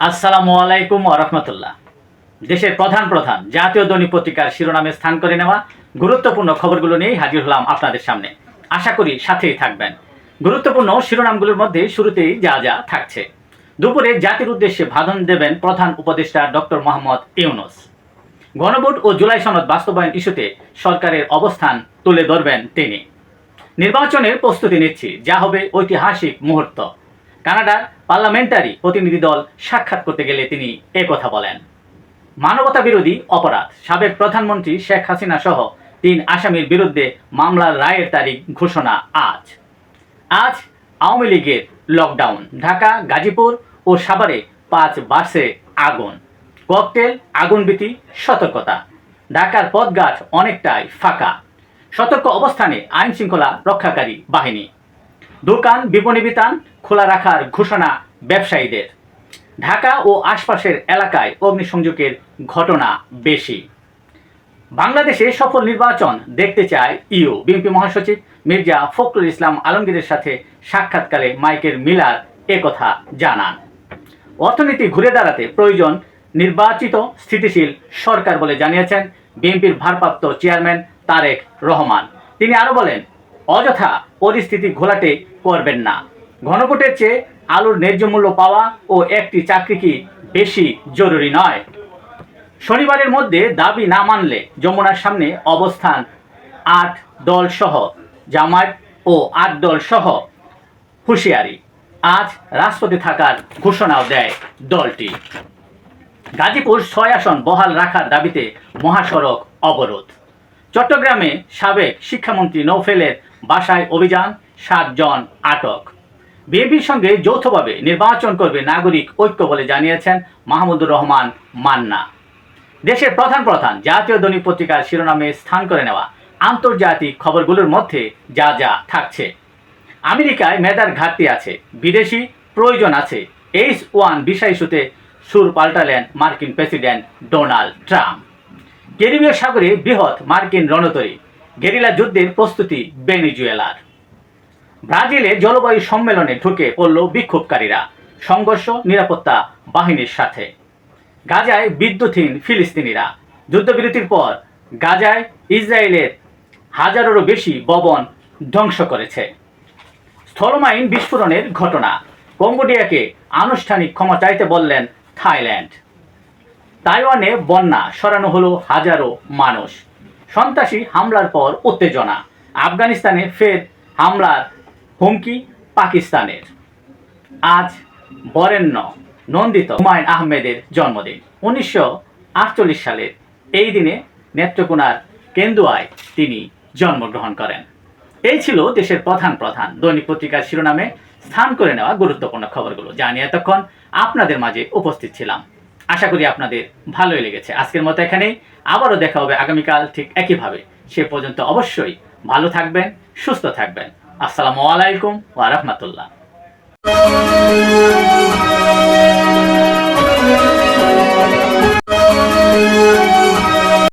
আসসালামু আলাইকুম রহমতুল্লাহ। দেশের প্রধান প্রধান জাতীয় দৈনিক পত্রিকার শিরোনামে স্থান করে নেওয়া গুরুত্বপূর্ণ খবরগুলো নিয়েই হাজির হলাম আপনাদের সামনে। আশা করি সাথেই থাকবেন। গুরুত্বপূর্ণ শিরোনামগুলোর মধ্যে শুরুতেই যা যা থাকছে। দুপুরে জাতির উদ্দেশ্যে ভাষণ দেবেন প্রধান উপদেষ্টা ডক্টর মোহাম্মদ ইউনুস। গণভোট ও জুলাই সনদ বাস্তবায়ন ইস্যুতে সরকারের অবস্থান তুলে ধরবেন তিনি। নির্বাচনের প্রস্তুতি নিচ্ছি। যা হবে ঐতিহাসিক মুহূর্ত। কানাডার পার্লামেন্টারি প্রতিনিধি দল সাক্ষাৎ করতে গেলে তিনি কথা বলেন। মানবতা বিরোধী অপরাধ, সাবেক প্রধানমন্ত্রী শেখ হাসিনা সহ তিন আসামির বিরুদ্ধে মামলার রায়ের তারিখ ঘোষণা আজ। আজ আওয়ামী লীগের লকডাউন ঢাকা, গাজীপুর ও সাভারে পাঁচ বাসে আগুন। ককটেল আগুনবিতি সতর্কতা। ঢাকার পথঘাট অনেকটাই ফাঁকা। সতর্ক অবস্থানে আইন শৃঙ্খলা রক্ষাকারী বাহিনী দোকান বিপণী বিতান খোলা রাখার ঘোষণা ব্যবসায়ীদের। ঢাকা ও আশপাশের এলাকায় অগ্নিসংযোগের ঘটনা বেশি। বাংলাদেশে সফল নির্বাচন দেখতে চায় ইউ। বিএনপি মহাসচিব মির্জা ফখরুল ইসলাম আলমগীরের সাথে সাক্ষাৎকালে মাইকেল মিলার একথা জানান। অর্থনীতি ঘুরে দাঁড়াতে প্রয়োজন নির্বাচিত স্থিতিশীল সরকার বলে জানিয়েছেন বিএনপির ভারপ্রাপ্ত চেয়ারম্যান তারেক রহমান। তিনি আরও বলেন অযথা পরিস্থিতি ঘোলাটে করবেন না। ঘনভোটের চেয়ে আলুর ন্যায্য মূল্য পাওয়া ও একটি চাকরি কি বেশি জরুরি নয়। শনিবারের মধ্যে দাবি না মানলে যমুনার সামনে অবস্থান আট দল সহ, জামায়াত ও আট দল সহ হুঁশিয়ারি। আজ রাষ্ট্রপতি থাকার ঘোষণাও দেয় দলটি। গাজীপুর ছয় আসন বহাল রাখার দাবিতে মহাসড়ক অবরোধ। চট্টগ্রামে সাবেক শিক্ষামন্ত্রী নৌফেলের বাসায় অভিযান, সাতজন আটক। বিএনপির সঙ্গে যৌথভাবে নির্বাচন করবে নাগরিক ঐক্য বলে জানিয়েছেন মাহমুদুর রহমান মান্না। দেশের প্রধান প্রধান জাতীয় দৈনিক পত্রিকার শিরোনামে স্থান করে নেওয়া আন্তর্জাতিক খবরগুলোর মধ্যে যা যা থাকছে। আমেরিকায় মেধার ঘাটতি আছে, বিদেশি প্রয়োজন আছে। এইচ ওয়ান বিষয় ইস্যুতে সুর পাল্টালেন মার্কিন প্রেসিডেন্ট ডোনাল্ড ট্রাম্প। ক্যারিবীয় সাগরে বৃহৎ মার্কিন রণতরী গেরিলা যুদ্ধের প্রস্তুতি বেনিজুয়েলার ব্রাজিলে জলবায়ু সম্মেলনে ঢুকে পড়ল বিক্ষোভকারীরা, সংঘর্ষ, নিরাপত্তা বাহিনীর সাথে। গাজায় বিদ্যুৎহীন ফিলিস্তিনিরা। যুদ্ধবিরতির পর গাজায় ইসরায়েলের হাজারেরও বেশি ভবন ধ্বংস করেছে। স্থলমাইন বিস্ফোরণের ঘটনা। কম্বোডিয়াকে আনুষ্ঠানিক ক্ষমা চাইতে বললেন থাইল্যান্ড। তাইওয়ানে বন্যা সরানো হলো হাজারো মানুষ। সন্ত্রাসী হামলার পর উত্তেজনা। আফগানিস্তানে ফের হামলার হুমকি পাকিস্তানের। আজ বরেণ্য নন্দিত হুমায়ুন আহমেদের জন্মদিন। উনিশশো আটচল্লিশ সালের এই দিনে নেত্রকোনার কেন্দুয়ায় তিনি জন্মগ্রহণ করেন। এই ছিল দেশের প্রধান প্রধান দৈনিক পত্রিকার শিরোনামে স্থান করে নেওয়া গুরুত্বপূর্ণ খবরগুলো। যা নিয়ে এতক্ষণ আপনাদের মাঝে উপস্থিত ছিলাম। আশা করি আপনাদের ভালোই লেগেছে। আজকের মতো এখানেই। আবারও দেখা হবে আগামীকাল ঠিক একইভাবে। সে পর্যন্ত অবশ্যই ভালো থাকবেন, সুস্থ থাকবেন। আসসালামু আলাইকুম ওয়া রাহমাতুল্লাহ।